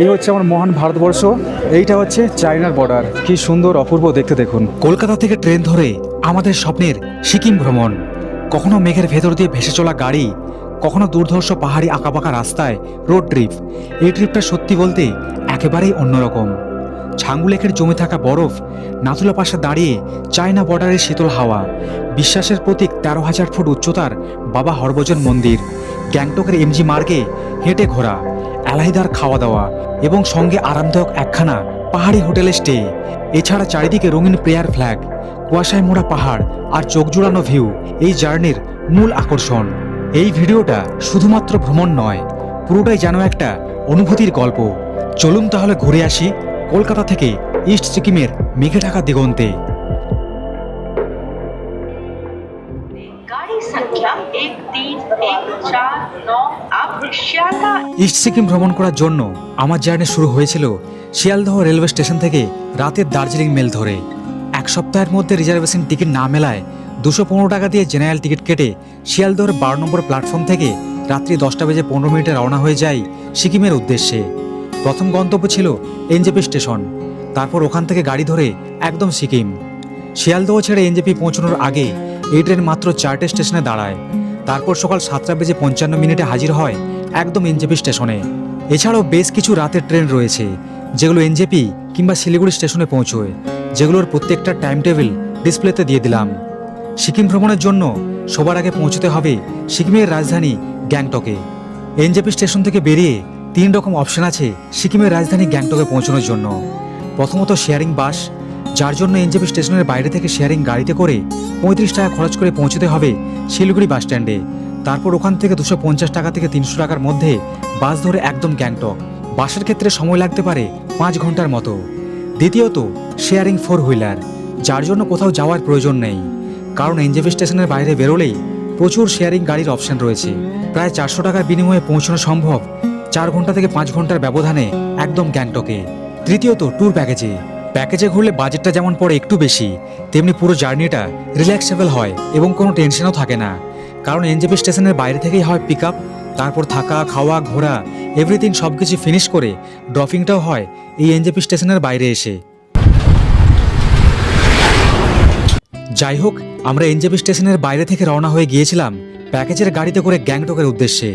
এই হচ্ছে আমার মহান ভারতবর্ষ, এইটা হচ্ছে চায়নার বর্ডার কি সুন্দর, অপূর্ব, দেখতে দেখুন। কলকাতা থেকে ট্রেন ধরে আমাদের স্বপ্নের সিকিম ভ্রমণ। কখনো মেঘের ভেতর দিয়ে ভেসে চলা গাড়ি, কখনো দুর্ধর্ষ পাহাড়ি আঁকাবাঁকা রাস্তায় রোড ট্রিপ এই ট্রিপটা সত্যি বলতে একেবারেই অন্যরকম। ছাঙ্গু লেকের জমে থাকা বরফ, নাথুলা পাশে দাঁড়িয়ে চায়না বর্ডারের শীতল হাওয়া, বিশ্বাসের প্রতীক তেরো হাজার ফুট উচ্চতার বাবা হরভজন মন্দির, গ্যাংটকের এমজি মার্গে হেঁটে ঘোরা। এলাহিদার খাওয়া দাওয়া এবং সঙ্গে আরামদায়ক একখানা পাহাড়ি হোটেলে স্টে এছাড়া চারিদিকে রঙিন প্রেয়ার ফ্ল্যাগ কুয়াশায় মোড়া পাহাড় আর চোখ জুড়ানো ভিউ এই জার্নির মূল আকর্ষণ এই ভিডিওটা শুধুমাত্র ভ্রমণ নয় পুরোটাই যেন একটা অনুভূতির গল্প চলুন তাহলে ঘুরে আসি কলকাতা থেকে ইস্ট সিকিমের মেঘে ঢাকা দিগন্তে गाड़ी संख्या एक तीन एक चार नौ अब श्याला ইস্ট সিকিম ভ্রমণ করার জন্য আমার জার্নি শুরু হয়েছিল শিয়ালদহ রেলওয়ে স্টেশন থেকে রাতের দার্জিলিং মেল ধরে। এক সপ্তাহের মধ্যে রিজার্ভেশন টিকিট না মেলায় দুশো পনেরো টাকা দিয়ে জেনারেল টিকিট কেটে শিয়ালদহর বারো নম্বর প্ল্যাটফর্ম থেকে রাত্রি দশটা বেজে পনেরো মিনিটে রওনা হয়ে যাই সিকিমের উদ্দেশ্যে। প্রথম গন্তব্য ছিল এনজেপি স্টেশন। তারপর ওখান থেকে গাড়ি ধরে একদম সিকিম। শিয়ালদহ ছেড়ে এনজেপি পৌঁছানোর আগে এই ট্রেন মাত্র চারটে স্টেশনে দাঁড়ায়। তারপর সকাল সাতটা বেজে পঞ্চান্ন মিনিটে হাজির হয় একদম এনজেপি স্টেশনে। এছাড়াও বেশ কিছু রাতের ট্রেন রয়েছে, যেগুলো এনজেপি কিংবা শিলিগুড়ি স্টেশনে পৌঁছয়, যেগুলোর প্রত্যেকটা টাইম টেবিল ডিসপ্লেতে দিয়ে দিলাম। সিকিম ভ্রমণের জন্য সবার আগে পৌঁছতে হবে সিকিমের রাজধানী গ্যাংটকে। এনজেপি স্টেশন থেকে বেরিয়ে তিন রকম অপশন আছে সিকিমের রাজধানী গ্যাংটকে পৌঁছানোর জন্য। প্রথমত শেয়ারিং বাস যার জন্য এনজেপি স্টেশনের বাইরে থেকে শেয়ারিং গাড়িতে করে পঁয়ত্রিশ টাকা খরচ করে পৌঁছতে হবে শিলিগুড়ি বাস স্ট্যান্ডে। তারপর ওখান থেকে দুশো পঞ্চাশ টাকা থেকে তিনশো টাকার মধ্যে বাস ধরে একদম গ্যাংটক। বাসের ক্ষেত্রে সময় লাগতে পারে পাঁচ ঘণ্টার মতো। দ্বিতীয়ত শেয়ারিং ফোর হুইলার যার জন্য কোথাও যাওয়ার প্রয়োজন নেই। কারণ এনজেপি স্টেশনের বাইরে বেরোলেই প্রচুর শেয়ারিং গাড়ির অপশন রয়েছে। প্রায় চারশো টাকার বিনিময়ে পৌঁছানো সম্ভব। চার ঘণ্টা থেকে পাঁচ ঘণ্টার ব্যবধানে একদম গ্যাংটকে। তৃতীয়ত ট্যুর প্যাকেজে প্যাকেজে ঘুরলে বাজেটটা যেমন পড়ে একটু বেশি, তেমনি পুরো জার্নিটা রিল্যাক্সেবল হয় এবং কোনো টেনশনও থাকে না। কারণ এনজেপি স্টেশনের বাইরে থেকেই হয় পিক আপ তারপর থাকা, খাওয়া, ঘোরা, এভরিথিং সব কিছু ফিনিশ করে ড্রপিংটাও হয় এই এনজেপি স্টেশনের বাইরে এসে। যাই হোক, আমরা এনজেপি স্টেশনের বাইরে থেকে রওনা হয়ে গিয়েছিলাম প্যাকেজের গাড়িতে করে গ্যাংটকের উদ্দেশ্যে।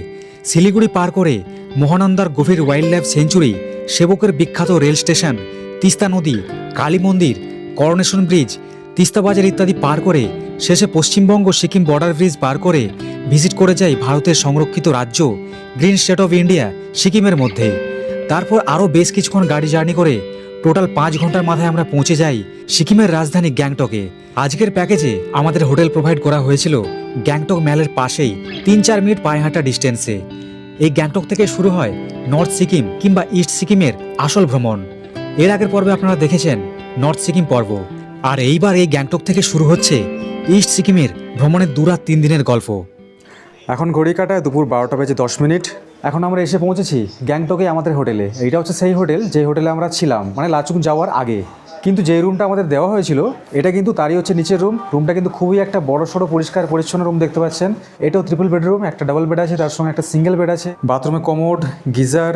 শিলিগুড়ি পার করে মহানন্দার গভীর ওয়াইল্ড লাইফ সেঞ্চুরি সেবকের বিখ্যাত রেল স্টেশন তিস্তা নদী, কালী মন্দির করোনেশন ব্রিজ, তিস্তা বাজার ইত্যাদি পার করে শেষে পশ্চিমবঙ্গ সিকিম বর্ডার ব্রিজ পার করে ভিজিট করে যাই ভারতের সংরক্ষিত রাজ্য গ্রিন স্টেট অফ ইন্ডিয়া সিকিমের মধ্যে। তারপর আরও বেশ কিছুক্ষণ গাড়ি জার্নি করে টোটাল পাঁচ ঘণ্টার মাথায় আমরা পৌঁছে যাই সিকিমের রাজধানী গ্যাংটকে। আজকের প্যাকেজে আমাদের হোটেল প্রোভাইড করা হয়েছিল গ্যাংটক ম্যালের পাশেই তিন চার মিনিট পায়ে হাঁটা ডিস্টেন্সে। এই গ্যাংটক থেকে শুরু হয় নর্থ সিকিম কিংবা ইস্ট সিকিমের আসল ভ্রমণ। এর আগের পর্বে আপনারা দেখেছেন নর্থ সিকিম পর্ব। আর এইবার এই গ্যাংটক থেকে শুরু হচ্ছে ইস্ট সিকিমের ভ্রমণের দুরাত তিন দিনের গল্প। এখন ঘড়ি কাটায় দুপুর বারোটা বেজে দশ মিনিট। এখন আমরা এসে পৌঁছেছি গ্যাংটকে আমাদের হোটেলে। এইটা হচ্ছে সেই হোটেল যে হোটেলে আমরা ছিলাম মানে লাচুং যাওয়ার আগে। কিন্তু যে রুমটা আমাদের দেওয়া হয়েছিল, এটা কিন্তু তারই হচ্ছে নিচের রুম। রুমটা কিন্তু খুবই একটা বড়, সড়ো, পরিষ্কার, পরিচ্ছন্ন রুম দেখতে পাচ্ছেন। এটাও ট্রিপল বেডরুম একটা ডাবল বেড আছে, তার সঙ্গে একটা সিঙ্গেল বেড আছে। বাথরুমে কমোড, গিজার,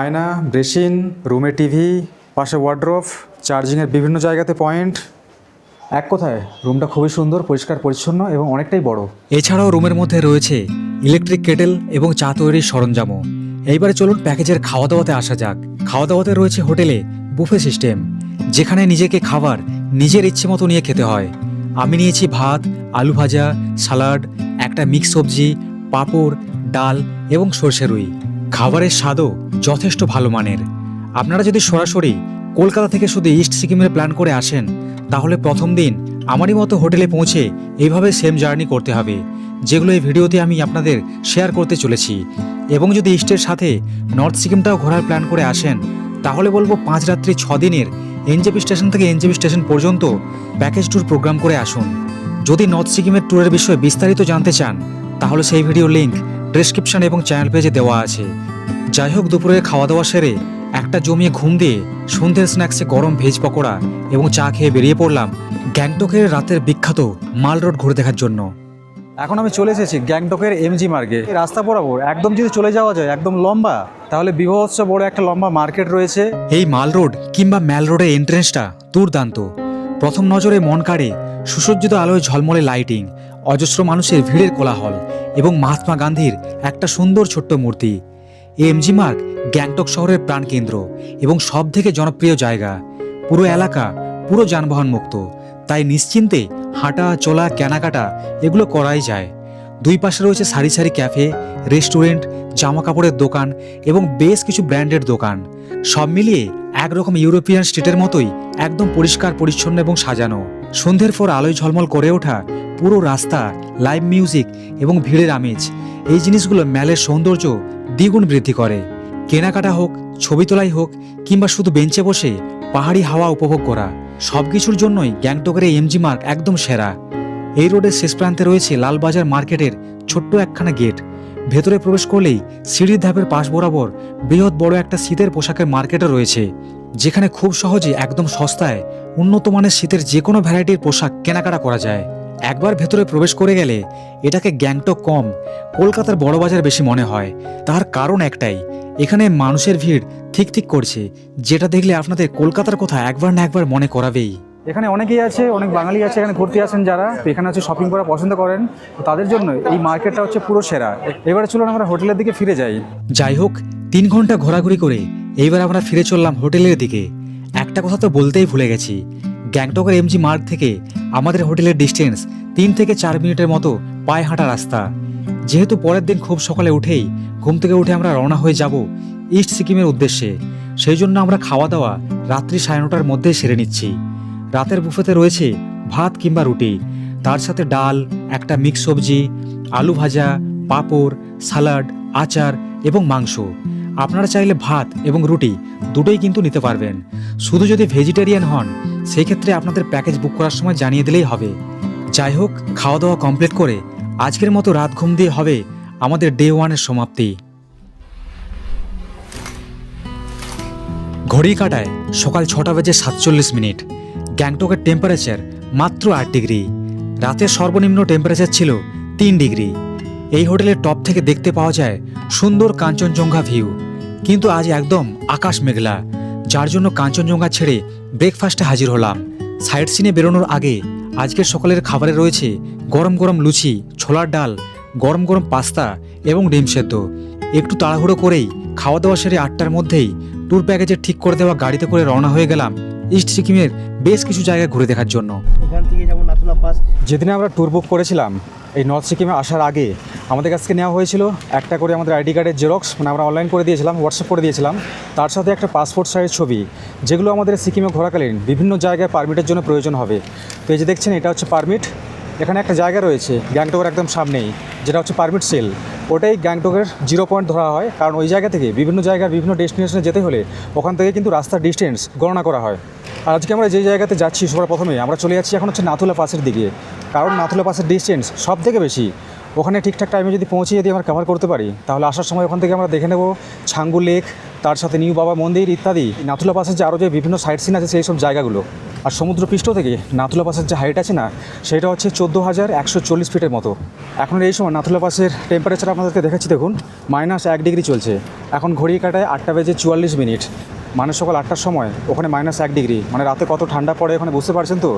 আয়না ব্রেসিন রুমে টিভি পাশে ওয়ার্ড্রফ চার্জিংয়ের বিভিন্ন জায়গাতে পয়েন্ট এক কথায় রুমটা খুবই সুন্দর, পরিষ্কার, পরিচ্ছন্ন এবং অনেকটাই বড়। এছাড়াও রুমের মধ্যে রয়েছে ইলেকট্রিক কেটেল এবং চা তৈরির সরঞ্জামও। এইবারে চলুন প্যাকেজের খাওয়া দাওয়াতে আসা যাক। খাওয়া দাওয়াতে রয়েছে হোটেলে বুফে সিস্টেম যেখানে নিজেকে খাবার নিজের ইচ্ছে মতো নিয়ে খেতে হয়। আমি নিয়েছি ভাত, আলু ভাজা, সালাড, একটা মিক্স সবজি, পাঁপড়, ডাল এবং সর্ষে রুই। খাবারের স্বাদও যথেষ্ট ভালো মানের। আপনারা যদি সরাসরি কলকাতা থেকে শুধু ইস্ট সিকিমের প্ল্যান করে আসেন, তাহলে প্রথম দিন আমারই মতো হোটেলে পৌঁছে এইভাবে সেম জার্নি করতে হবে, যেগুলো এই ভিডিওতে আমি আপনাদের শেয়ার করতে চলেছি। এবং যদি ইস্টের সাথে নর্থ সিকিমটাও ঘোরার প্ল্যান করে আসেন, তাহলে বলব পাঁচ রাত্রি ছ দিনের এনজেপি স্টেশন থেকে এনজেপি স্টেশন পর্যন্ত প্যাকেজ ট্যুর প্রোগ্রাম করে আসুন। যদি নর্থ সিকিমের ট্যুরের বিষয়ে বিস্তারিত জানতে চান, তাহলে সেই ভিডিও লিঙ্ক ডেসক্রিপশন এবং চ্যানেল পেজে দেওয়া আছে। যাই হোক দুপুরে খাওয়া দাওয়া সেরে একটা জমিয়ে ঘুম দিয়ে সন্ধ্যের স্ন্যাক্সে গরম ভেজ পকোড়া এবং চা খেয়ে বেরিয়ে পড়লাম গ্যাংটকের রাতের বিখ্যাত মাল রোড ঘুরে দেখার জন্য। এখন আমি চলে এসেছি গ্যাংটকের এমজি মার্গে। রাস্তা বরাবর একদম যদি চলে যাওয়া যায়, একদম লম্বা, তাহলে বিভৎস বড় একটা লম্বা মার্কেট রয়েছে। এই মাল রোড কিংবা ম্যাল রোডের এন্ট্রেন্সটা দুর্দান্ত। প্রথম নজরে মন কাড়ে সুসজ্জিত আলোয় ঝলমলে লাইটিং, অজস্র মানুষের ভিড়ের কোলাহল এবং মহাত্মা গান্ধীর একটা সুন্দর ছোট্ট মূর্তি। এমজি মার্গ গ্যাংটক শহরের প্রাণকেন্দ্র এবং সব থেকে জনপ্রিয় জায়গা। পুরো এলাকা পুরো যানবাহন মুক্ত তাই নিশ্চিন্তে হাঁটা, চলা, কেনাকাটা এগুলো করাই যায়। দুই পাশে রয়েছে সারি সারি ক্যাফে, রেস্টুরেন্ট জামা কাপড়ের দোকান এবং বেশ কিছু ব্র্যান্ডের দোকান। সব মিলিয়ে একরকম ইউরোপিয়ান স্টেটের মতোই একদম পরিষ্কার, পরিচ্ছন্ন এবং সাজানো। সন্ধ্যের পর আলোয় ঝলমল করে ওঠা পুরো রাস্তা, লাইভ মিউজিক এবং ভিড়ের আমেজ, এই জিনিসগুলো ম্যালের সৌন্দর্য দ্বিগুণ বৃদ্ধি করে। কেনাকাটা হোক, ছবি তোলাই হোক, কিংবা শুধু বেঞ্চে বসে পাহাড়ি হাওয়া উপভোগ করা সব কিছুর জন্যই গ্যাংটকের এই এমজি মার্ক একদম সেরা। এই রোডের শেষ প্রান্তে রয়েছে লালবাজার মার্কেটের ছোট্ট একখানা গেট। ভেতরে প্রবেশ করলেই সিঁড়ির ধাপের পাশ বরাবর বৃহৎ বড় একটা শীতের পোশাকের মার্কেটও রয়েছে, যেখানে খুব সহজে একদম সস্তায় উন্নত মানের শীতের যে কোনো ভ্যারাইটির পোশাক কেনাকাটা করা যায়। একবার ভেতরে প্রবেশ করে গেলে এটাকে গ্যাংটক কম কলকাতার বড় বাজার বেশি মনে হয়। তার কারণ একটাই এখানে মানুষের ভিড় ঠিক ঠিক করছে যেটা দেখলে আপনাদের কলকাতার কথা একবার না একবার মনে করাবেই। এখানে অনেকেই আছে অনেক বাঙালি আছে এখানে ঘুরতে আসেন যারা। এখানে হচ্ছে শপিং করা পছন্দ করেন। তো তাদের জন্য এই মার্কেটটা হচ্ছে পুরো সেরা। এবারে চলুন আমরা হোটেলের দিকে ফিরে যাই। যাই হোক তিন ঘণ্টা ঘোরাঘুরি করে এইবার আমরা ফিরে চললাম হোটেলের দিকে। একটা কথা তো বলতেই ভুলে গেছি গ্যাংটকের এমজি মার্গ থেকে আমাদের হোটেলের ডিস্টেন্স তিন থেকে চার মিনিটের মতো পায়ে হাঁটা রাস্তা। যেহেতু পরের দিন খুব সকালে উঠেই ঘুম থেকে উঠে আমরা রওনা হয়ে যাব ইস্ট সিকিমের উদ্দেশ্যে, সেই জন্য আমরা খাওয়া দাওয়া রাত্রি সাড়ে নটার মধ্যেই সেরে নিচ্ছি। রাতের বুফেতে রয়েছে ভাত কিংবা রুটি। তার সাথে ডাল, একটা মিক্স সবজি, আলু ভাজা, পাঁপড়, সালাড, আচার এবং মাংস। আপনারা চাইলে ভাত এবং রুটি দুটোই কিন্তু নিতে পারবেন। শুধু যদি ভেজিটেরিয়ান হন সেই ক্ষেত্রে আপনাদের প্যাকেজ বুক করার সময় জানিয়ে দিলেই হবে। যাই হোক খাওয়া দাওয়া কমপ্লিট করে আজকের মতো রাত ঘুম দিয়ে হবে আমাদের ডে ওয়ানের সমাপ্তি। ঘড়ি কাটায় সকাল ছটা বেজে সাতচল্লিশ মিনিট। গ্যাংটকের টেম্পারেচার মাত্র আট ডিগ্রি। রাতের সর্বনিম্ন টেম্পারেচার ছিল তিন ডিগ্রি। এই হোটেলের টপ থেকে দেখতে পাওয়া যায় সুন্দর কাঞ্চনজঙ্ঘা ভিউ কিন্তু আজ একদম আকাশ মেঘলা, যার জন্য কাঞ্চনজঙ্ঘা ছেড়ে ব্রেকফাস্টে হাজির হলাম। সাইড সিনে বেরোনোর আগে আজকের সকালের খাবারে রয়েছে গরম গরম লুচি ছোলার ডাল গরম গরম পাস্তা এবং ডিম সেদ্ধ। একটু তাড়াহুড়ো করেই খাওয়া দাওয়া সেরে আটটার মধ্যেই ট্যুর প্যাকেজে ঠিক করে দেওয়া গাড়িতে করে রওনা হয়ে গেলাম ইস্ট সিকিমের বেশ কিছু জায়গা ঘুরে দেখার জন্য। এখান থেকে যেমন নাথুলা পাস। যেদিনে আমরা ট্যুর বুক করেছিলাম এই নর্থ সিকিমে আসার আগে আমাদের কাছকে নেওয়া হয়েছিল একটা করে আমাদের আইডি কার্ডের জেরক্স মানে আমরা অনলাইন করে দিয়েছিলাম হোয়াটসঅ্যাপ করে দিয়েছিলাম। তার সাথে একটা পাসপোর্ট সাইজ ছবি, যেগুলো আমাদের সিকিমে ঘোরাকালীন বিভিন্ন জায়গায় পারমিটের জন্য প্রয়োজন হবে। তো এই যে দেখছেন, এটা হচ্ছে পারমিট এখানে একটা জায়গা রয়েছে গ্যাংটকের একদম সামনেই, যেটা হচ্ছে পারমিট সেল ওটাই গ্যাংটকের জিরো পয়েন্ট ধরা হয়, কারণ ওই জায়গা থেকে বিভিন্ন জায়গার বিভিন্ন ডেস্টিনেশনে যেতে হলে ওখান থেকে কিন্তু রাস্তার ডিস্টেন্স গণনা করা হয়। আর আজকে আমরা যে জায়গাতে যাচ্ছি সবার প্রথমে, আমরা চলে যাচ্ছি এখন হচ্ছে নাথুলা পাসের দিকে। কারণ নাথুলা পাসের ডিস্টেন্স সব থেকে বেশি। ওখানে ঠিকঠাক টাইমে যদি পৌঁছে যদি আমরা কভার করতে পারি, তাহলে আসার সময় ওখান থেকে আমরা দেখে নেব ছাঙ্গু লেক তার সাথে নিউ বাবা মন্দির ইত্যাদি। নাথুলা পাসের যে আরও যে বিভিন্ন সাইট সিন আছে সেই সব জায়গাগুলো। আর সমুদ্রপৃষ্ঠ থেকে নাথুলা পাসের যে হাইট আছে না, সেটা হচ্ছে চোদ্দ হাজার একশো চল্লিশ ফিটের মতো। এখন এই সময় নাথুলা পাসের টেম্পারেচার আপনাদেরকে দেখাচ্ছি, দেখুন মাইনাস এক ডিগ্রি চলছে। এখন ঘড়ি কাটায় আটটা বেজে চুয়াল্লিশ মিনিট মানে সকাল আটটার সময়, ওখানে মাইনাস এক ডিগ্রি মানে রাতে কত ঠান্ডা পড়ে, ওখানে বুঝতে পারছেন তো?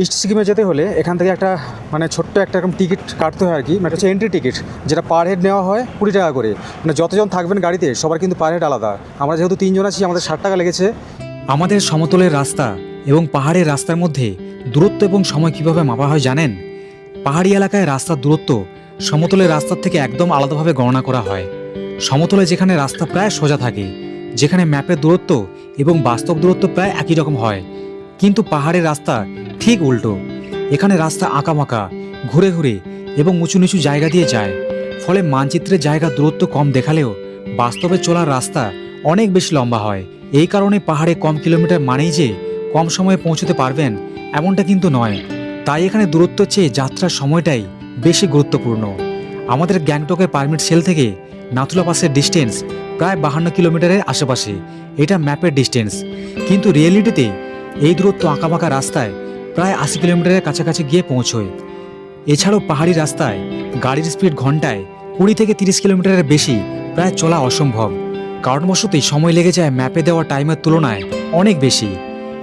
ইস্ট সিকিমে যেতে হলে এখান থেকে একটা মানে ছোট্ট একটা এরকম টিকিট কাটতে হয় আর কি মানে হচ্ছে এন্ট্রি টিকিট যেটা পার হেড নেওয়া হয় কুড়ি টাকা করে। মানে যতজন থাকবেন গাড়িতে, সবার কিন্তু পার হেড আলাদা। আমরা যেহেতু তিনজন আছি, আমাদের ষাট টাকা লেগেছে। আমাদের সমতলের রাস্তা এবং পাহাড়ের রাস্তার মধ্যে দূরত্ব এবং সময় কীভাবে মাপা হয় জানেন? পাহাড়ি এলাকায় রাস্তার দূরত্ব সমতলের রাস্তার থেকে একদম আলাদাভাবে গণনা করা হয়। সমতলে যেখানে রাস্তা প্রায় সোজা থাকে, যেখানে ম্যাপের দূরত্ব এবং বাস্তব দূরত্ব প্রায় একই রকম হয়। কিন্তু পাহাড়ের রাস্তা ঠিক উল্টো। এখানে রাস্তা আঁকামাকা, ঘুরে ঘুরে এবং উঁচু নিচু জায়গা দিয়ে যায়। ফলে মানচিত্রের জায়গা দূরত্ব কম দেখালেও বাস্তবে চলার রাস্তা অনেক বেশি লম্বা হয়। এই কারণে পাহাড়ে কম কিলোমিটার মানেই যে কম সময়ে পৌঁছতে পারবেন এমনটা কিন্তু নয়। তাই এখানে দূরত্ব চেয়ে যাত্রার সময়টাই বেশি গুরুত্বপূর্ণ। আমাদের গ্যাংটকের পারমিট সেল থেকে নাথুলা পাসের ডিস্টেন্স প্রায় বাহান্ন কিলোমিটারের আশেপাশে। এটা ম্যাপের ডিস্টেন্স। কিন্তু রিয়েলিটিতে এই দূরত্ব আঁকাবাঁকা রাস্তায় প্রায় আশি কিলোমিটারের কাছাকাছি গিয়ে পৌঁছয়। এছাড়াও পাহাড়ি রাস্তায় গাড়ির স্পিড ঘন্টায় কুড়ি থেকে তিরিশ কিলোমিটারের বেশি প্রায় চলা অসম্ভব। কারণবশতই সময় লেগে যায় ম্যাপে দেওয়া টাইমের তুলনায় অনেক বেশি।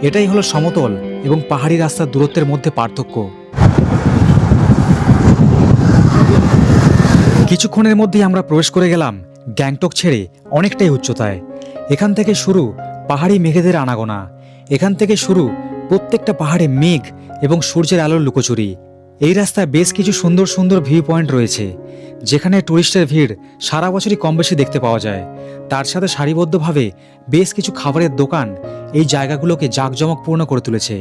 এটাই হলো সমতল এবং পাহাড়ি রাস্তার দূরত্বের মধ্যে পার্থক্য। কিছুক্ষণের মধ্যেই আমরা প্রবেশ করে গেলাম গ্যাংটক ছেড়ে অনেকটাই উচ্চতায়। এখান থেকে শুরু পাহাড়ি মেঘেদের আনাগোনা। এখান থেকে শুরু প্রত্যেকটা পাহাড়ে মেঘ এবং সূর্যের আলোর লুকোচুরি। এই রাস্তায় বেশ কিছু সুন্দর সুন্দর ভিউ পয়েন্ট রয়েছে, যেখানে টুরিস্টের ভিড় সারা বছরই কম বেশি দেখতে পাওয়া যায়। তার সাথে সারিবদ্ধভাবে বেশ কিছু খাবারের দোকান এই জায়গাগুলোকে জাঁকজমকপূর্ণ করে তুলেছে।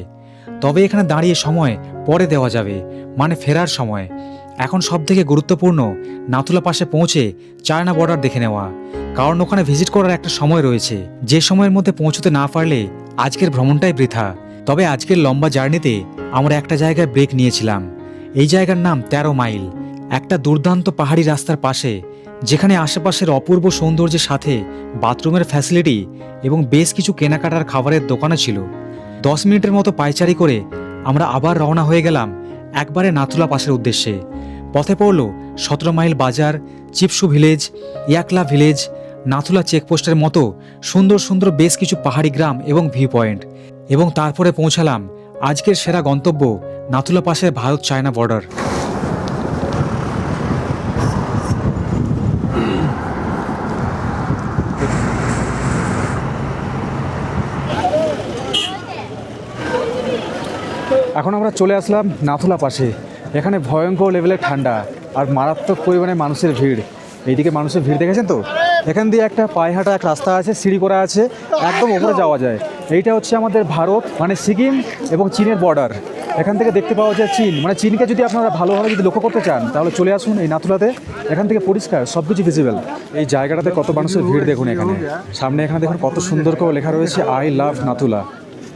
তবে এখানে দাঁড়িয়ে সময় পরে দেওয়া যাবে মানে ফেরার সময়। এখন সব থেকে গুরুত্বপূর্ণ নাথুলা পাশে পৌঁছে চায়না বর্ডার দেখে নেওয়া, কারণ ওখানে ভিজিট করার একটা সময় রয়েছে। যে সময়ের মধ্যে পৌঁছতে না পারলে আজকের ভ্রমণটাই বৃথা। তবে আজকের লম্বা জার্নিতে আমরা একটা জায়গায় ব্রেক নিয়েছিলাম। এই জায়গার নাম তেরো মাইল। একটা দুর্দান্ত পাহাড়ি রাস্তার পাশে, যেখানে আশেপাশের অপূর্ব সৌন্দর্যের সাথে বাথরুমের ফ্যাসিলিটি এবং বেশ কিছু কেনাকাটার খাবারের দোকানও ছিল। দশ মিনিটের মতো পায়চারি করে আমরা আবার রওনা হয়ে গেলাম একবারে নাথুলা পাশের উদ্দেশ্যে। পথে পড়ল সতেরো মাইল বাজার, চিপসু ভিলেজ, ইয়াকলা ভিলেজ, নাথুলা চেকপোস্টের মতো সুন্দর সুন্দর বেশ কিছু পাহাড়ি গ্রাম এবং ভিউ পয়েন্ট এবং তারপরে পৌঁছালাম আজকের সেরা গন্তব্য নাথুলা পাশের ভারত চায়না বর্ডার। এখন আমরা চলে আসলাম নাথুলা পাশে। এখানে ভয়ঙ্কর লেভেলের ঠান্ডা আর মারাত্মক পরিমাণে মানুষের ভিড়। এইদিকে মানুষের ভিড় দেখেছেন তো? এখান দিয়ে একটা পায়ে হাঁটা এক রাস্তা আছে, সিঁড়ি করা আছে, একদম ওপরে যাওয়া যায়। এইটা হচ্ছে আমাদের ভারত মানে সিকিম এবং চীনের বর্ডার এখান থেকে দেখতে পাওয়া যায় চীন। মানে চীনকে যদি আপনারা ভালোভাবে যদি লক্ষ্য করতে চান, তাহলে চলে আসুন এই নাথুলাতে। এখান থেকে পরিষ্কার সব কিছু ভিজিবল এই জায়গাটাতে কত মানুষের ভিড় দেখুন এখানে। সামনে এখানে দেখুন কত সুন্দর করে লেখা রয়েছে আই লাভ নাথুলা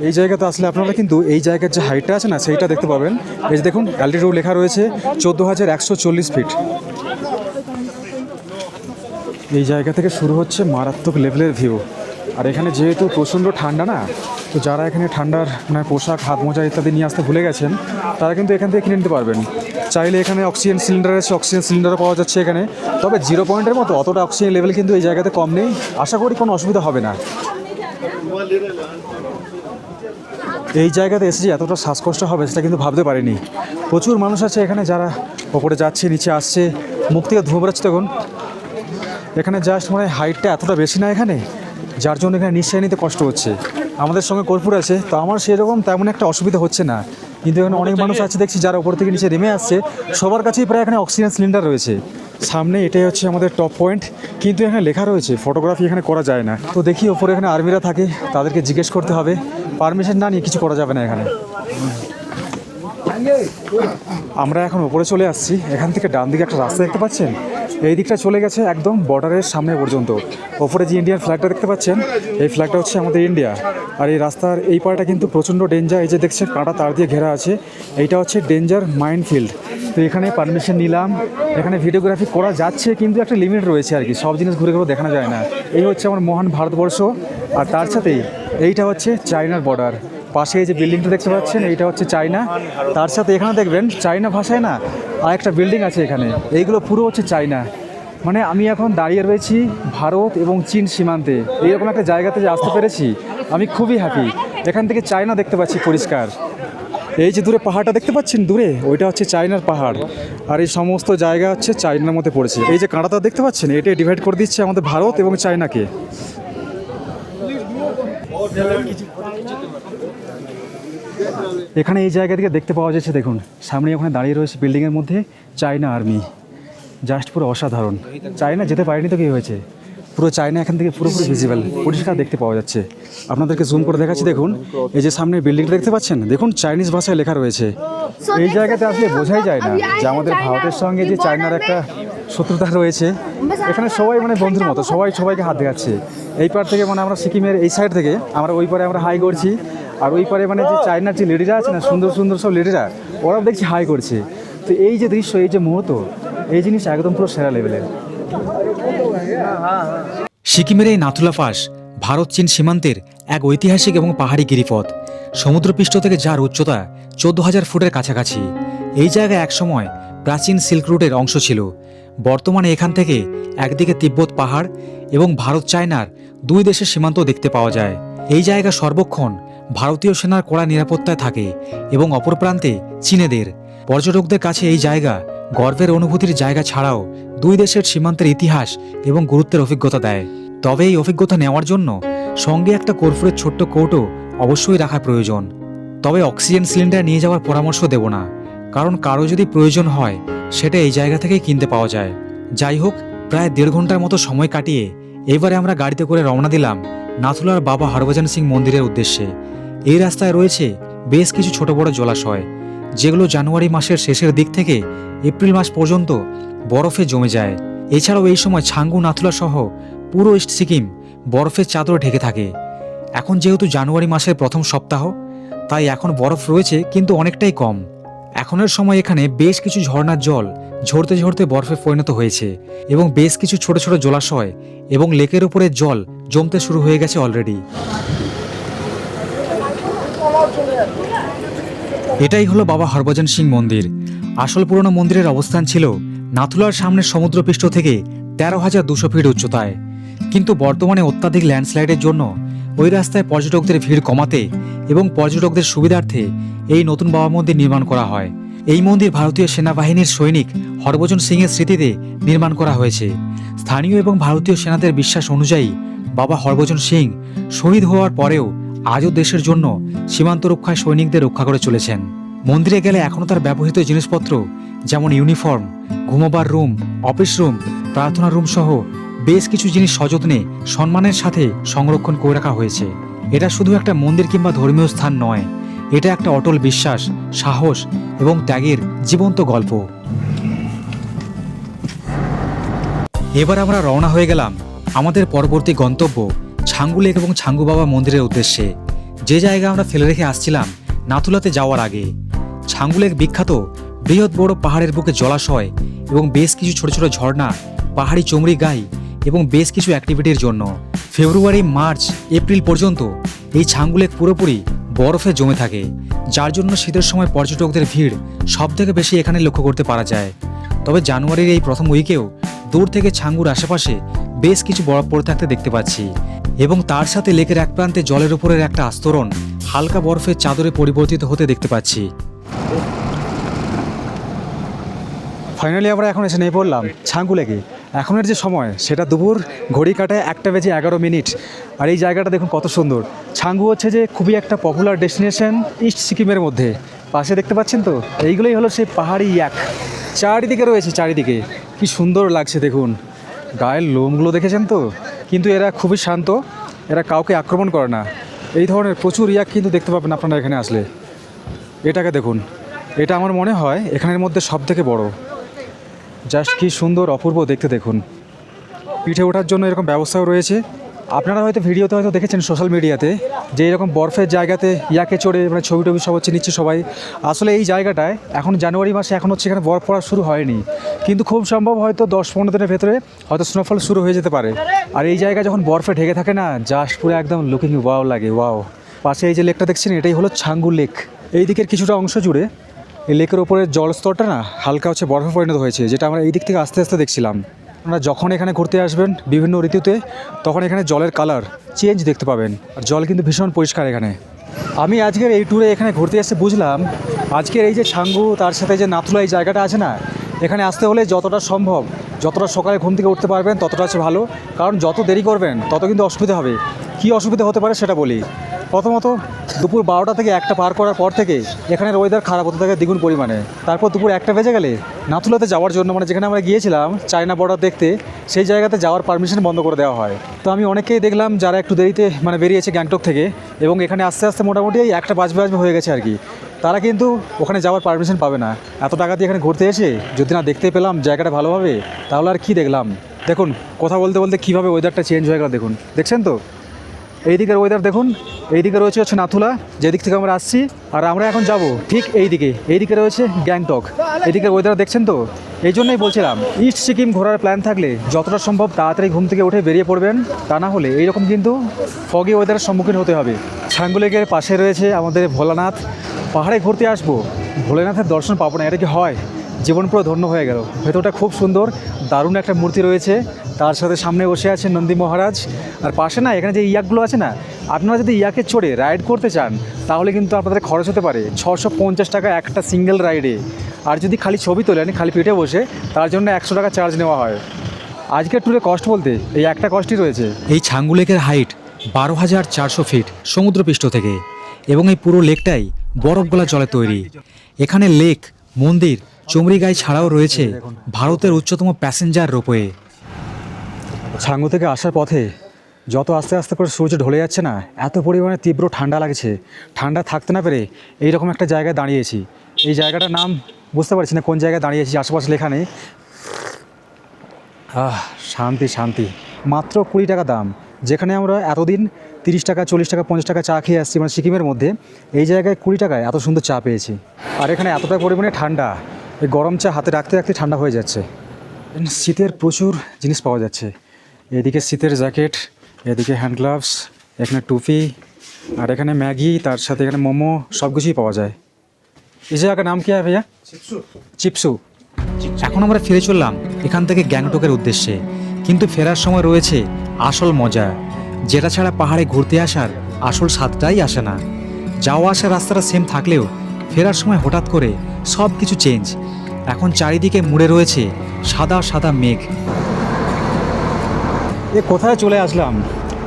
এই জায়গাতে আসলে আপনারা কিন্তু এই জায়গার যে হাইটটা আছে না, সেইটা দেখতে পাবেন। এই যে দেখুন অ্যালটিটিউড লেখা রয়েছে চোদ্দ হাজার একশো চল্লিশ ফিট এই জায়গা থেকে শুরু হচ্ছে মারাত্মক লেভেলের ভিউ আর এখানে যেহেতু প্রচণ্ড ঠান্ডা না, তো যারা এখানে ঠান্ডার মানে পোশাক, হাত মোজা ইত্যাদি নিয়ে আসতে ভুলে গেছেন, তারা কিন্তু এখান থেকে কিনে নিতে পারবেন। চাইলে এখানে অক্সিজেন সিলিন্ডার আছে অক্সিজেন সিলিন্ডারও পাওয়া যাচ্ছে এখানে। তবে জিরো পয়েন্টের মতো অতটা অক্সিজেন লেভেল কিন্তু এই জায়গাতে কম নেই। আশা করি কোনো অসুবিধা হবে না। এই জায়গাতে এসে যে এতটা শ্বাসকষ্ট হবে সেটা কিন্তু ভাবতে পারিনি। প্রচুর মানুষ আছে এখানে যারা ওপরে যাচ্ছে, নিচে আসছে। মুখ থেকে ধুয়ে বেরোচ্ছে তখন। এখানে জাস্ট মানে হাইটটা এতটা বেশি না এখানে। যার জন্য এখানে নিঃশ্বাস নিতে কষ্ট হচ্ছে। আমাদের সঙ্গে কর্পূর আছে, তো আমার সেরকম তেমন একটা অসুবিধা হচ্ছে না। কিন্তু এখানে অনেক মানুষ আছে দেখছি যারা উপর থেকে নিচে নেমে আসছে। সবার কাছেই প্রায় এখানে অক্সিজেন সিলিন্ডার রয়েছে। সামনে এটাই হচ্ছে আমাদের টপ পয়েন্ট কিন্তু এখানে লেখা রয়েছে ফটোগ্রাফি এখানে করা যায় না। তো দেখি ওপরে এখানে আর্মিরা থাকে, তাদেরকে জিজ্ঞেস করতে হবে। পারমিশন না নিয়ে কিছু করা যাবে না এখানে। আমরা এখন উপরে চলে আসছি। এখান থেকে ডান দিকে একটা রাস্তা দেখতে পাচ্ছেন? এই দিকটা চলে গেছে একদম বর্ডারের সামনে পর্যন্ত। ওপরে যে ইন্ডিয়ান ফ্ল্যাগটা দেখতে পাচ্ছেন, এই ফ্ল্যাগটা হচ্ছে আমাদের ইন্ডিয়া আর এই রাস্তার এই পাড়াটা কিন্তু প্রচণ্ড ডেঞ্জার এই যে দেখছেন কাঁটা তার দিয়ে ঘেরা আছে, এইটা হচ্ছে ডেঞ্জার মাইন ফিল্ড তো এখানে পারমিশন নিলাম, এখানে ভিডিওগ্রাফি করা যাচ্ছে, কিন্তু একটা লিমিট রয়েছে আর কি, সব জিনিস ঘুরে ঘুরে দেখানো যায় না। এই হচ্ছে আমার মহান ভারতবর্ষ, আর তার সাথেই এইটা হচ্ছে চায়নার বর্ডার পাশে এই যে বিল্ডিংটা দেখতে পাচ্ছেন, এইটা হচ্ছে চায়না তার সাথে এখানে দেখবেন চায়না ভাষায় না আর একটা বিল্ডিং আছে এখানে। এইগুলো পুরো হচ্ছে চায়না। মানে আমি এখন দাঁড়িয়ে রয়েছি ভারত এবং চীন সীমান্তে। এইরকম একটা জায়গাতে যে আসতে পেরেছি, আমি খুবই হ্যাপি এখান থেকে চায়না দেখতে পাচ্ছি পরিষ্কার। এই যে দূরে পাহাড়টা দেখতে পাচ্ছেন দূরে? ওইটা হচ্ছে চায়নার পাহাড়। আর এই সমস্ত জায়গা হচ্ছে চায়নার মধ্যে পড়েছে। এই যে কাঁটাটা দেখতে পাচ্ছেন, এটা ডিভাইড করে দিচ্ছে আমাদের ভারত এবং চায়নাকে। এখানে এই জায়গা থেকে দেখতে পাওয়া যাচ্ছে দেখুন সামনে ওখানে দাঁড়িয়ে রয়েছে বিল্ডিংয়ের মধ্যে চায়না আর্মি। জাস্ট পুরো অসাধারণ। চায়না যেতে পারেনি তো কী হয়েছে? পুরো চায়না এখান থেকে পুরোপুরি ভিজিবল পরিষ্কার দেখতে পাওয়া যাচ্ছে। আপনাদেরকে জুম করে দেখাচ্ছি দেখুন এই যে সামনে বিল্ডিংটা দেখতে পাচ্ছেন? দেখুন চাইনিজ ভাষায় লেখা রয়েছে। এই জায়গাতে আসলে বোঝাই যায় না যে আমাদের ভারতের সঙ্গে যে চায়নার একটা শত্রুতা রয়েছে। এখানে সবাই মানে বন্ধুর মতো, সবাই সবাইকে হাত দেখাচ্ছে। এই পার থেকে মানে আমরা সিকিমের এই সাইড থেকে আমরা ওই পারে আমরা হাই করছি। আর ওই পারে মানে যে চায়নার যে লেডিরা আছে না, সুন্দর সুন্দর সব লেডিরা ওরাও দেখছি হাই করছে। তো এই যে দৃশ্য, এই যে মুহূর্ত, এই জিনিস একদম পুরো সেরা লেভেলের সিকিমের এই নাথুলা পাস ভারত, চীন সীমান্তের এক ঐতিহাসিক এবং পাহাড়ি গিরিপথ। সমুদ্রপৃষ্ঠ থেকে যার উচ্চতা চোদ্দ হাজার ফুটের কাছাকাছি। এই জায়গা একসময় প্রাচীন সিল্ক রুটের অংশ ছিল। বর্তমানে এখান থেকে একদিকে তিব্বত পাহাড় এবং ভারত চায়নার দুই দেশের সীমান্ত দেখতে পাওয়া যায়। এই জায়গা সর্বক্ষণ ভারতীয় সেনার কড়া নিরাপত্তায় থাকে এবং অপর প্রান্তে চীনেদের। পর্যটকদের কাছে এই জায়গা গর্বের অনুভূতির জায়গা ছাড়াও দুই দেশের সীমান্তের ইতিহাস এবং গুরুত্বের অভিজ্ঞতা দেয়। তবে এই অভিজ্ঞতা নেওয়ার জন্য সঙ্গে একটা কর্পূরের ছোট্ট কৌটো অবশ্যই রাখা প্রয়োজন। তবে অক্সিজেন সিলিন্ডার নিয়ে যাওয়ার পরামর্শ দেব না। কারণ কারও যদি প্রয়োজন হয়, সেটা এই জায়গা থেকেই কিনতে পাওয়া যায়। যাই হোক, প্রায় দেড় ঘণ্টার মতো সময় কাটিয়ে এবারে আমরা গাড়িতে করে রওনা দিলাম নাথুলার বাবা হরভজন সিং মন্দিরের উদ্দেশ্যে। এই রাস্তায় রয়েছে বেশ কিছু ছোট বড় জলাশয়, যেগুলো জানুয়ারি মাসের শেষের দিক থেকে এপ্রিল মাস পর্যন্ত বরফে জমে যায়। এছাড়াও এই সময় ছাঙ্গু নাথুলা সহ পুরো ইস্ট সিকিম বরফের চাদরে ঢেকে থাকে। এখন যেহেতু জানুয়ারি মাসের প্রথম সপ্তাহ, তাই এখন বরফ রয়েছে কিন্তু অনেকটাই কম। এখনের সময় এখানে বেশ কিছু ঝর্ণার জল ঝরতে ঝরতে বরফে পরিণত হয়েছে এবং বেশ কিছু ছোট ছোট জলাশয় এবং লেকের উপরে জল জমতে শুরু হয়ে গেছে অলরেডি। এটাই হলো বাবা হরভজন সিং মন্দির। আসল পুরনো মন্দিরের অবস্থান ছিল নাথুলার সামনের সমুদ্রপৃষ্ঠ থেকে তেরো হাজার দুশো ফিট উচ্চতায়। কিন্তু বর্তমানে অত্যাধিক ল্যান্ডস্লাইডের জন্য ওই রাস্তায় পর্যটকদের ভিড় কমাতে এবং পর্যটকদের সুবিধার্থে এই নতুন বাবা মন্দির নির্মাণ করা হয়। এই মন্দির ভারতীয় সেনাবাহিনীর সৈনিক হরভজন সিংয়ের স্মৃতিতে নির্মাণ করা হয়েছে। স্থানীয় এবং ভারতীয় সেনাদের বিশ্বাস অনুযায়ী বাবা হরভজন সিং শহীদ হওয়ার পরেও আজও দেশের জন্য সীমান্ত রক্ষায় সৈনিকদের রক্ষা করে চলেছেন। মন্দিরে গেলে এখনও তার ব্যবহৃত জিনিসপত্র যেমন ইউনিফর্ম, ঘুমোবার রুম, অফিস রুম, প্রার্থনা রুম সহ বেশ কিছু জিনিস সযত্নে সম্মানের সাথে সংরক্ষণ করে রাখা হয়েছে। এটা শুধু একটা মন্দির কিংবা ধর্মীয় স্থান নয়, এটা একটা অটল বিশ্বাস, সাহস এবং ত্যাগের জীবন্ত গল্প। এবার আমরা রওনা হয়ে গেলাম আমাদের পরবর্তী গন্তব্য ছাঙ্গু লেক এবং ছাঙ্গু বাবা মন্দিরের উদ্দেশ্যে। যে জায়গা আমরা ফেলে রেখে আসছিলাম নাথুলাতে যাওয়ার আগে। ছাঙ্গু লেক বিখ্যাত বৃহৎ বড় পাহাড়ের বুকে জলাশয় এবং বেশ কিছু ছোট ছোট ঝর্ণা, পাহাড়ি চমড়ি গাই এবং বেশ কিছু অ্যাক্টিভিটির জন্য। ফেব্রুয়ারি, মার্চ, এপ্রিল পর্যন্ত এই ছাঙ্গু লেক পুরোপুরি বরফে জমে থাকে, যার জন্য শীতের সময় পর্যটকদের ভিড় সব থেকে বেশি এখানে লক্ষ্য করতে পারা যায়। তবে জানুয়ারির এই প্রথম উইকেও দূর থেকে ছাঙ্গুর আশেপাশে বেশ কিছু বরফ পড়ে থাকতে দেখতে পাচ্ছি এবং তার সাথে লেকের এক প্রান্তে জলের উপরের একটা আস্তরণ হালকা বরফের চাদরে পরিবর্তিত হতে দেখতে পাচ্ছি। ফাইনালি আমরা এখন এসে নেমে পড়লাম ছাঙ্গু লেকে এখনের যে সময়, সেটা দুপুর ঘড়ি কাটায় একটা বেজে এগারো মিনিট। আর এই জায়গাটা দেখুন কত সুন্দর। ছাঙ্গু হচ্ছে যে খুবই একটা পপুলার ডেস্টিনেশন ইস্ট সিকিমের মধ্যে। পাশে দেখতে পাচ্ছেন তো? এইগুলোই হলো সেই পাহাড়ি ইয়াক চারিদিকে রয়েছে চারিদিকে। কি সুন্দর লাগছে দেখুন। গায়ের লোমগুলো দেখেছেন তো? কিন্তু এরা খুবই শান্ত। এরা কাউকে আক্রমণ করে না। এই ধরনের প্রচুর ইয়াক কিন্তু দেখতে পাবেন আপনারা এখানে আসলে। এটাকে দেখুন। এটা আমার মনে হয় এখানের মধ্যে সব থেকে বড়। জাস্ট কি সুন্দর অপূর্ব দেখতে দেখুন। পিঠে ওঠার জন্য এরকম ব্যবস্থাও রয়েছে। আপনারা হয়তো ভিডিওতে হয়তো দেখেছেন সোশ্যাল মিডিয়াতে যে এরকম বরফের জায়গাতে ইয়াকে চড়ে মানে ছবি টবি সব হচ্ছে নিচ্ছে সবাই। আসলে এই জায়গাটায় এখন জানুয়ারি মাসে এখন হচ্ছে এখানে বরফ পড়া শুরু হয়নি। কিন্তু খুব সম্ভব হয়তো দশ পনেরো দিনের ভেতরে হয়তো স্নোফল শুরু হয়ে যেতে পারে। আর এই জায়গা যখন বরফে ঢেকে থাকে না, জাস্ট পুরো একদম লুকিং ওয়াও লাগে ওয়াও পাশে এই যে লেকটা দেখছেন, এটাই হলো ছাঙ্গু লেক এই দিকের কিছুটা অংশ জুড়ে এই লেকের ওপরের জলস্তরটা না হালকা হচ্ছে বরফে পরিণত হয়েছে, যেটা আমরা এই দিক থেকে আস্তে আস্তে দেখছিলাম। আপনারা যখন এখানে ঘুরতে আসবেন বিভিন্ন ঋতুতে, তখন এখানে জলের কালার চেঞ্জ দেখতে পাবেন। আর জল কিন্তু ভীষণ পরিষ্কার এখানে। আমি আজকের এই ট্যুরে এখানে ঘুরতে এসে বুঝলাম, আজকের এই যে ছাঙ্গু তার সাথে যে নাথুলা এই জায়গাটা আছে না, এখানে আসতে হলে যতটা সম্ভব, যতটা সকালে ঘুম থেকে উঠতে পারবেন, ততটা আছে ভালো। কারণ যত দেরি করবেন, তত কিন্তু অসুবিধা হবে। কী অসুবিধা হতে পারে সেটা বলি। প্রথমত দুপুর বারোটা থেকে একটা পার করার পর থেকে এখানের ওয়েদার খারাপ হতে থাকে দ্বিগুণ পরিমাণে। তারপর দুপুর একটা বেজে গেলে নাথুলাতে যাওয়ার জন্য মানে যেখানে আমরা গিয়েছিলাম, চায়না বর্ডার দেখতে, সেই জায়গাতে যাওয়ার পারমিশন বন্ধ করে দেওয়া হয়। তো আমি অনেকেই দেখলাম যারা একটু দেরিতে মানে বেরিয়েছে গ্যাংটক থেকে এবং এখানে আস্তে আস্তে মোটামুটি এই একটা বাজবে বাজবে হয়ে গেছে আর কি তারা কিন্তু ওখানে যাওয়ার পারমিশন পাবে না। এত টাকা দিয়ে এখানে ঘুরতে এসে যদি না দেখতে পেলাম জায়গাটা ভালোভাবে তাহলে আর কি দেখলাম? দেখুন, কথা বলতে বলতে কীভাবে ওয়েদারটা চেঞ্জ হয়ে গেল দেখুন। দেখছেন তো? এই দিকের ওয়েদার দেখুন এই দিকে রয়েছে হচ্ছে নাথুলা, যেদিক থেকে আমরা আসছি, আর আমরা এখন যাব ঠিক এই দিকে এই দিকে রয়েছে গ্যাংটক। এদিকের ওয়েদার দেখছেন তো? এই জন্যই বলছিলাম ইস্ট সিকিম ঘোরার প্ল্যান থাকলে যতটা সম্ভব তাড়াতাড়ি ঘুম থেকে উঠে বেরিয়ে পড়বেন, তা না হলে এইরকম কিন্তু ফগি ওয়েদারের সম্মুখীন হতে হবে। ছাঙ্গুলেকের পাশে রয়েছে আমাদের ভোলানাথ, পাহাড়ে ঘুরতে আসব, ভোলেনাথের দর্শন পাবো না, এটা কি হয়? জীবন পুরো ধন্য হয়ে গেল। ভেতরটা খুব সুন্দর, দারুণ একটা মূর্তি রয়েছে। তার সাথে সামনে বসে আছেন নন্দী মহারাজ। আর পাশে না, এখানে যে ইয়াকগুলো আছে না, আপনারা যদি ইয়াকে চড়ে রাইড করতে চান, তাহলে কিন্তু আপনাদের খরচ হতে পারে ছশো পঞ্চাশ টাকা একটা সিঙ্গেল রাইডে আর যদি খালি ছবি তোলেন, খালি পেটে বসে, তার জন্য একশো টাকা চার্জ নেওয়া হয়। আজকের ট্যুরে কষ্ট বলতে, এই একটা কষ্টই রয়েছে। এই ছাঙ্গু লেকের হাইট বারো হাজার চারশো ফিট সমুদ্রপৃষ্ঠ থেকে। এবং এই পুরো লেকটাই বরফ গলা জলে তৈরি। এখানে লেক মন্দির চমড়িগাই ছাড়াও রয়েছে ভারতের উচ্চতম প্যাসেঞ্জার রোপওয়ে। ছাঙ্গু থেকে আসার পথে যত আস্তে আস্তে করে সূর্য ঢলে যাচ্ছে না, এত পরিমাণে তীব্র ঠান্ডা লাগছে। ঠান্ডা থাকতে না পেরে এইরকম একটা জায়গায় দাঁড়িয়েছি। এই জায়গাটার নাম বুঝতে পারছি না, কোন জায়গায় দাঁড়িয়েছি আশেপাশে লেখা নেই। আহ, শান্তি শান্তি। মাত্র কুড়ি টাকা দাম। যেখানে আমরা এতদিন তিরিশ টাকা, চল্লিশ টাকা, পঞ্চাশ টাকা চা খেয়ে আসছি মানে সিকিমের মধ্যে, এই জায়গায় কুড়ি টাকায় এত সুন্দর চা পেয়েছি। আর এখানে এতটা পরিমাণে ঠান্ডা এই গরম চা হাতে রাখতে রাখতে ঠান্ডা হয়ে যাচ্ছে। শীতের প্রচুর জিনিস পাওয়া যাচ্ছে। এদিকে শীতের জ্যাকেট এদিকে হ্যান্ড গ্লাভস এখানে টুপি আর এখানে ম্যাগি তার সাথে এখানে মোমো সব কিছুই পাওয়া যায়। এই জায়গার নাম কি হয় ভাইয়া? চিপসু। এখন আমরা ফিরে চললাম এখান থেকে গ্যাংটকের উদ্দেশ্যে। কিন্তু ফেরার সময় রয়েছে আসল মজা। যেটা ছাড়া পাহাড়ে ঘুরতে আসার আসল স্বাদটাই আসে না। যাওয়া আসার রাস্তাটা সেম থাকলেও ফেরার সময় হঠাৎ করে সব কিছু চেঞ্জ। এখন চারিদিকে মুড়ে রয়েছে সাদা সাদা মেঘ। এ কোথায় চলে আসলাম?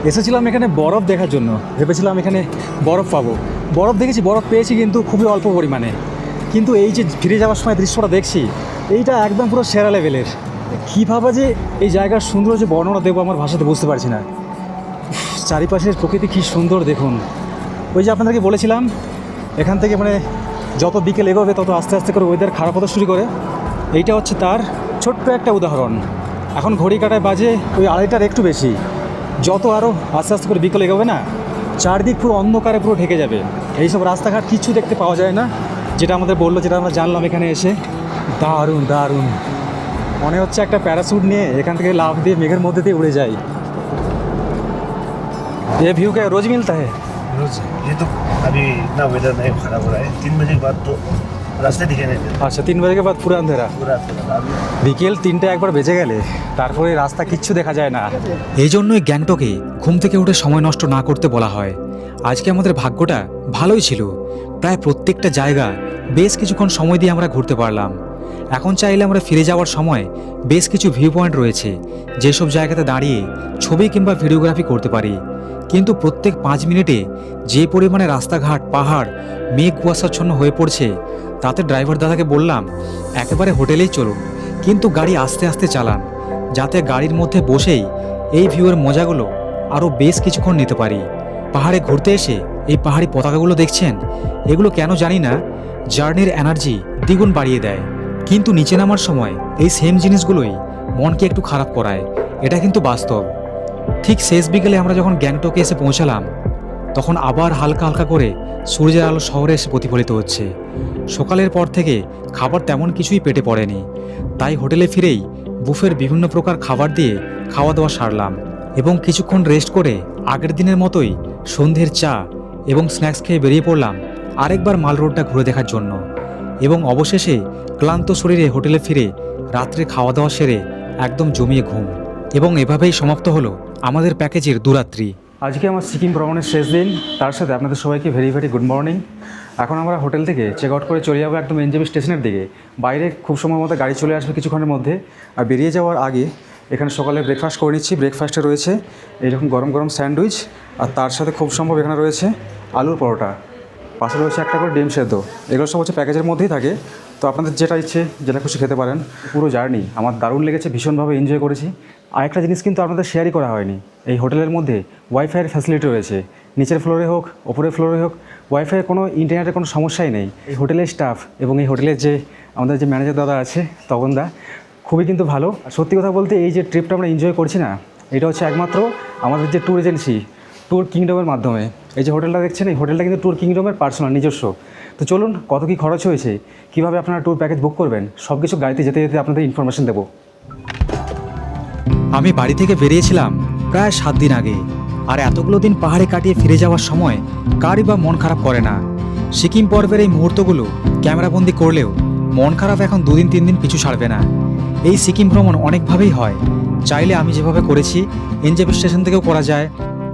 এসেছিলাম এখানে বরফ দেখার জন্য। ভেবেছিলাম এখানে বরফ পাবো। বরফ দেখেছি, বরফ পেয়েছি কিন্তু খুবই অল্প পরিমাণে। কিন্তু এই যে ফিরে যাওয়ার সময় দৃশ্যটা দেখছি, এইটা একদম পুরো সেরা লেভেলের। কীভাবে যে এই জায়গার সুন্দর যে বর্ণনা দেবো আমার ভাষাতে বুঝতে পারছি না। চারিপাশের প্রকৃতি কী সুন্দর দেখুন। ওই যে আপনাদেরকে বলেছিলাম, এখান থেকে মানে যত বিকেল এগোবে, তত আস্তে আস্তে করে ওয়েদার খারাপ হতে শুরু করে। এইটা হচ্ছে তার ছোট্ট একটা উদাহরণ। এখন ঘড়ি কাটায় বাজে ওই আড়াইটার একটু বেশি। যত আরও আস্তে আস্তে করে বিকেল এগোবে না, চারদিক পুরো অন্ধকারে পুরো ঢেকে যাবে। এইসব রাস্তাঘাট কিছু দেখতে পাওয়া যায় না, যেটা আমাদের বলল, যেটা আমরা জানলাম এখানে এসে। দারুণ দারুণ। মনে হচ্ছে একটা প্যারাশুট নিয়ে এখান থেকে লাভ দিয়ে মেঘের মধ্যে দিয়ে উড়ে যায়। এ ভিউ কে রোজ মিলতে হয় रोज ये तो अभी इतना वेदर नहीं खराब हो रहा है तीन बजे के बाद तो रास्ते दिखे नहीं देते আচ্ছা তিন বাজে বাদ পুরো আন্ধেরা पूरा अंधेरा। अभी বিকেল তিনটে একবার বেজে গেলে তারপরে রাস্তা কিচ্ছু দেখা যায় না এই জন্যই গ্যাংটকে ঘুম থেকে উঠে সময় নষ্ট না করতে বলা হয় আজকে আমাদের ভাগ্যটা ভালোই ছিল প্রায় প্রত্যেকটা জায়গা বেশ কিছুক্ষণ সময় দিয়ে আমরা ঘুরতে পারলাম এখন চাইলে আমরা ফিরে যাওয়ার সময় বেশ কিছু ভিউ পয়েন্ট রয়েছে, যেসব জায়গাতে দাঁড়িয়ে ছবি কিংবা ভিডিওগ্রাফি করতে পারি। কিন্তু প্রত্যেক পাঁচ মিনিটে যে পরিমাণে রাস্তাঘাট, পাহাড়, মেঘ কুয়াশাচ্ছন্ন হয়ে পড়ছে, তাতে ড্রাইভার দাদাকে বললাম, একেবারে হোটেলেই চলুন। কিন্তু গাড়ি আস্তে আস্তে চালান, যাতে গাড়ির মধ্যে বসেই এই ভিউয়ের মজাগুলো আরও বেশ কিছুক্ষণ নিতে পারি। পাহাড়ে ঘুরতে এসে এই পাহাড়ি পতাকাগুলো দেখছেন? এগুলো কেন জানি না, জার্নির এনার্জি দ্বিগুণ বাড়িয়ে দেয়। কিন্তু নিচে নামার সময় এই সেম জিনিসগুলোই মনকে একটু খারাপ করায়। এটা কিন্তু বাস্তব। ঠিক শেষ বিকেলে আমরা যখন গ্যাংটকে এসে পৌঁছালাম, তখন আবার হালকা হালকা করে সূর্যের আলো শহরে এসে প্রতিফলিত হচ্ছে। সকালের পর থেকে খাবার তেমন কিছুই পেটে পড়েনি। তাই হোটেলে ফিরেই বুফের বিভিন্ন প্রকার খাবার দিয়ে খাওয়া দাওয়া সারলাম এবং কিছুক্ষণ রেস্ট করে আগের দিনের মতোই সন্ধ্যের চা এবং স্ন্যাক্স খেয়ে বেরিয়ে পড়লাম আরেকবার মাল রোডটা ঘুরে দেখার জন্য। এবং অবশেষে ক্লান্ত শরীরে হোটেলে ফিরে, রাত্রে খাওয়া দাওয়া সেরে একদম জমিয়ে ঘুম। এবং এভাবেই সমাপ্ত হলো আমাদের প্যাকেজের দুরাত্রি। আজকে আমার সিকিম ভ্রমণের শেষ দিন। তার সাথে আপনাদের সবাইকে ভেরি ভেরি গুড মর্নিং এখন আমরা হোটেল থেকে চেক আউট করে চলে যাব একদম এনজেপি স্টেশনের দিকে। বাইরে খুব সময় মতো গাড়ি চলে আসবে কিছুক্ষণের মধ্যে। আর বেরিয়ে যাওয়ার আগে এখানে সকালে ব্রেকফাস্ট করে নিচ্ছি। ব্রেকফাস্টে রয়েছে এইরকম গরম গরম স্যান্ডউইচ। আর তার সাথে খুব সম্ভব এখানে রয়েছে আলুর পরোটা। পাশে রয়েছে একটা করে ডিম সেদ্ধ। এগুলো সব হচ্ছে প্যাকেজের মধ্যেই থাকে। তো আপনাদের যেটা ইচ্ছে, যেটা খুশি খেতে পারেন, পুরো জার্নি। আমার দারুণ লেগেছে, ভীষণভাবে এনজয় করেছি। আরেকটা জিনিস কিন্তু আপনাদের শেয়ারই করা হয়নি। এই হোটেলের মধ্যে ওয়াইফাইয়ের ফ্যাসিলিটি রয়েছে। নিচের ফ্লোরে হোক, ওপরের ফ্লোরে হোক ওয়াইফাইয়ের কোনো ইন্টারনেটের কোনো সমস্যাই নেই। এই হোটেলের স্টাফ এবং এই হোটেলের যে, আমাদের যে ম্যানেজার দাদা আছে, তপনদা, খুবই কিন্তু ভালো। সত্যি কথা বলতে এই যে ট্রিপটা আমরা এনজয় করছি না, এটা হচ্ছে একমাত্র আমাদের যে ট্যুর এজেন্সি ট্যুর কিংডমের মাধ্যমে। এই যে হোটেলটা দেখছেন, এই হোটেলটা কিন্তু ট্যুর কিংডমের পার্সোনাল নিজস্ব। তো চলুন, কত কী খরচ হয়েছে, কীভাবে আপনারা ট্যুর প্যাকেজ বুক করবেন সব কিছু গাড়িতে যেতে যেতে আপনাদের ইনফরমেশন দেবো। আমি বাড়ি থেকে বেরিয়েছিলাম প্রায় সাত দিন আগে, আর এতগুলো দিন পাহাড়ে কাটিয়ে ফিরে যাওয়ার সময় কারই বা মন খারাপ করে না। সিকিম পর্বের এই মুহূর্তগুলো ক্যামেরাবন্দি করলেও মন খারাপ এখন দুদিন, তিন দিন পিছু ছাড়বে না। এই সিকিম ভ্রমণ অনেকভাবেই হয়। চাইলে আমি যেভাবে করেছি, এনজেপি স্টেশন থেকেও করা যায়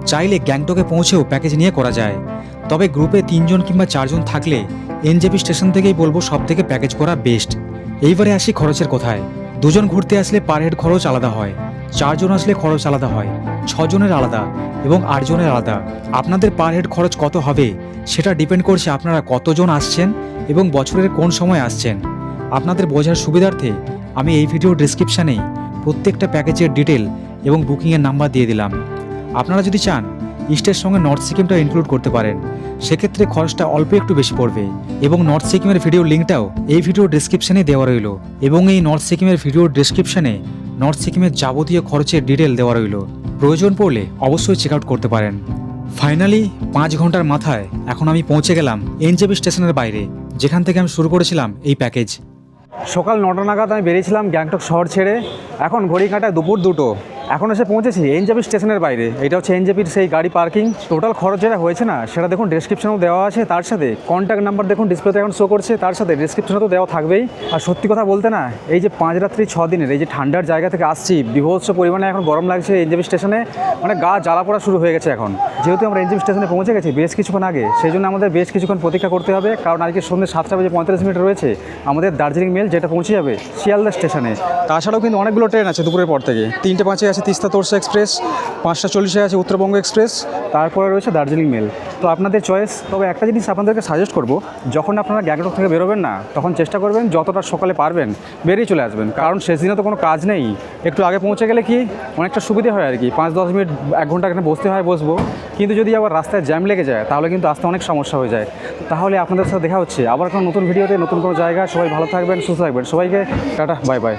চাইলে গ্যাংটকে পৌঁছেও প্যাকেজ নিয়ে করা যায়। তবে গ্রুপে তিনজন কিংবা চারজন থাকলে এনজেপি স্টেশন থেকেই বলব সব থেকে প্যাকেজ করা বেস্ট। এইবারে আসি খরচের কথায়। দুজন ঘুরতে আসলে পার হেড খরচ আলাদা হয়। চারজন আসলে খরচ আলাদা হয়। ছজনের আলাদা এবং আটজনের আলাদা। আপনাদের পার হেড খরচ কত হবে সেটা ডিপেন্ড করছে আপনারা কতজন আসছেন এবং বছরের কোন সময় আসছেন। আপনাদের বোঝার সুবিধার্থে আমি এই ভিডিও ডিসক্রিপশানেই প্রত্যেকটা প্যাকেজের ডিটেল এবং বুকিংয়ের নাম্বার দিয়ে দিলাম। আপনারা যদি চান, ইস্টের সঙ্গে নর্থ সিকিমটা ইনক্লুড করতে পারেন। সেক্ষেত্রে খরচটা অল্প একটু বেশি পড়বে। এবং নর্থ সিকিমের ভিডিও লিঙ্কটাও এই ভিডিও ডিসক্রিপশানে দেওয়া রইল। এবং এই নর্থ সিকিমের ভিডিও ডিসক্রিপশানে নর্থ সিকিমের যাবতীয় খরচের ডিটেল দেওয়া রইল। প্রয়োজন পড়লে অবশ্যই চেক আউট করতে পারেন। ফাইনালি পাঁচ ঘণ্টার মাথায় এখন আমি পৌঁছে গেলাম এনজেপি স্টেশনের বাইরে, যেখান থেকে আমি শুরু করেছিলাম এই প্যাকেজ সকাল নটা নাগাদ আমি বেরিয়েছিলাম গ্যাংটক শহর ছেড়ে। এখন ঘড়ি কাঁটায় দুপুর দুটো। এখন এসে পৌঁছেছি এনজেপি স্টেশনের বাইরে। এটা হচ্ছে এনজেপির সেই গাড়ি পার্কিং। টোটাল খরচ যেটা হয়েছে না, সেটা দেখুন ডেসক্রিপশনেও দেওয়া আছে। তার সাথে কন্ট্যাক্ট নাম্বার দেখুন ডিসপ্লেতে এখন শো করছে। তার সাথে ডেসক্রিপশনে তো দেওয়া থাকবেই। আর সত্যি কথা বলতে না, এই যে পাঁচ রাত্রি ছ দিনের, এই যে ঠান্ডার জায়গা থেকে আসছি, বিভৎস পরিমাণে এখন গরম লাগছে এনজেপি স্টেশনে। মানে গা জ্বালা পড়া শুরু হয়ে গেছে এখন। যেহেতু আমরা এনজেপি স্টেশনে পৌঁছে গেছি বেশ কিছুক্ষণ আগে সেই জন্য আমাদের বেশ কিছুক্ষণ প্রতীক্ষা করতে হবে। কারণ আজকে সন্ধ্যে সাতটা বাজে পঁয়তাল্লিশ মিনিট রয়েছে আমাদের দার্জিলিং মেল, যেটা পৌঁছে যাবে শিয়ালদা স্টেশনে। তাছাড়াও কিন্তু অনেকগুলো ট্রেন আছে দুপুরের পর থেকে। তিনটে পাঁচে আছে তিস্তা তোরসা এক্সপ্রেস পাঁচটা চল্লিশে আছে উত্তরবঙ্গ এক্সপ্রেস, তারপরে রয়েছে দার্জিলিং মেল। তো আপনাদের চয়েস তবে একটা জিনিস আপনাদেরকে সাজেস্ট করব, যখন আপনারা গ্যাংটক থেকে বেরোবেন না, তখন চেষ্টা করবেন যতটা সকালে পারবেন বেরিয়ে চলে আসবেন, কারণ শেষ দিনে তো কোনো কাজ নেই। একটু আগে পৌঁছে গেলে কি, অনেকটা সুবিধে হয় আর কি, পাঁচ দশ মিনিট, এক ঘণ্টা এখানে বসতে হয়, বসবো। কিন্তু যদি আবার রাস্তায় জ্যাম লেগে যায়, তাহলে কিন্তু আসতে অনেক সমস্যা হয়ে যায়। তাহলে আপনাদের সাথে দেখা হচ্ছে, আবার কোনো নতুন ভিডিওতে নতুন কোনো জায়গা সবাই ভালো থাকবেন, সুস্থ থাকবেন। সবাইকে টাটা বাই বাই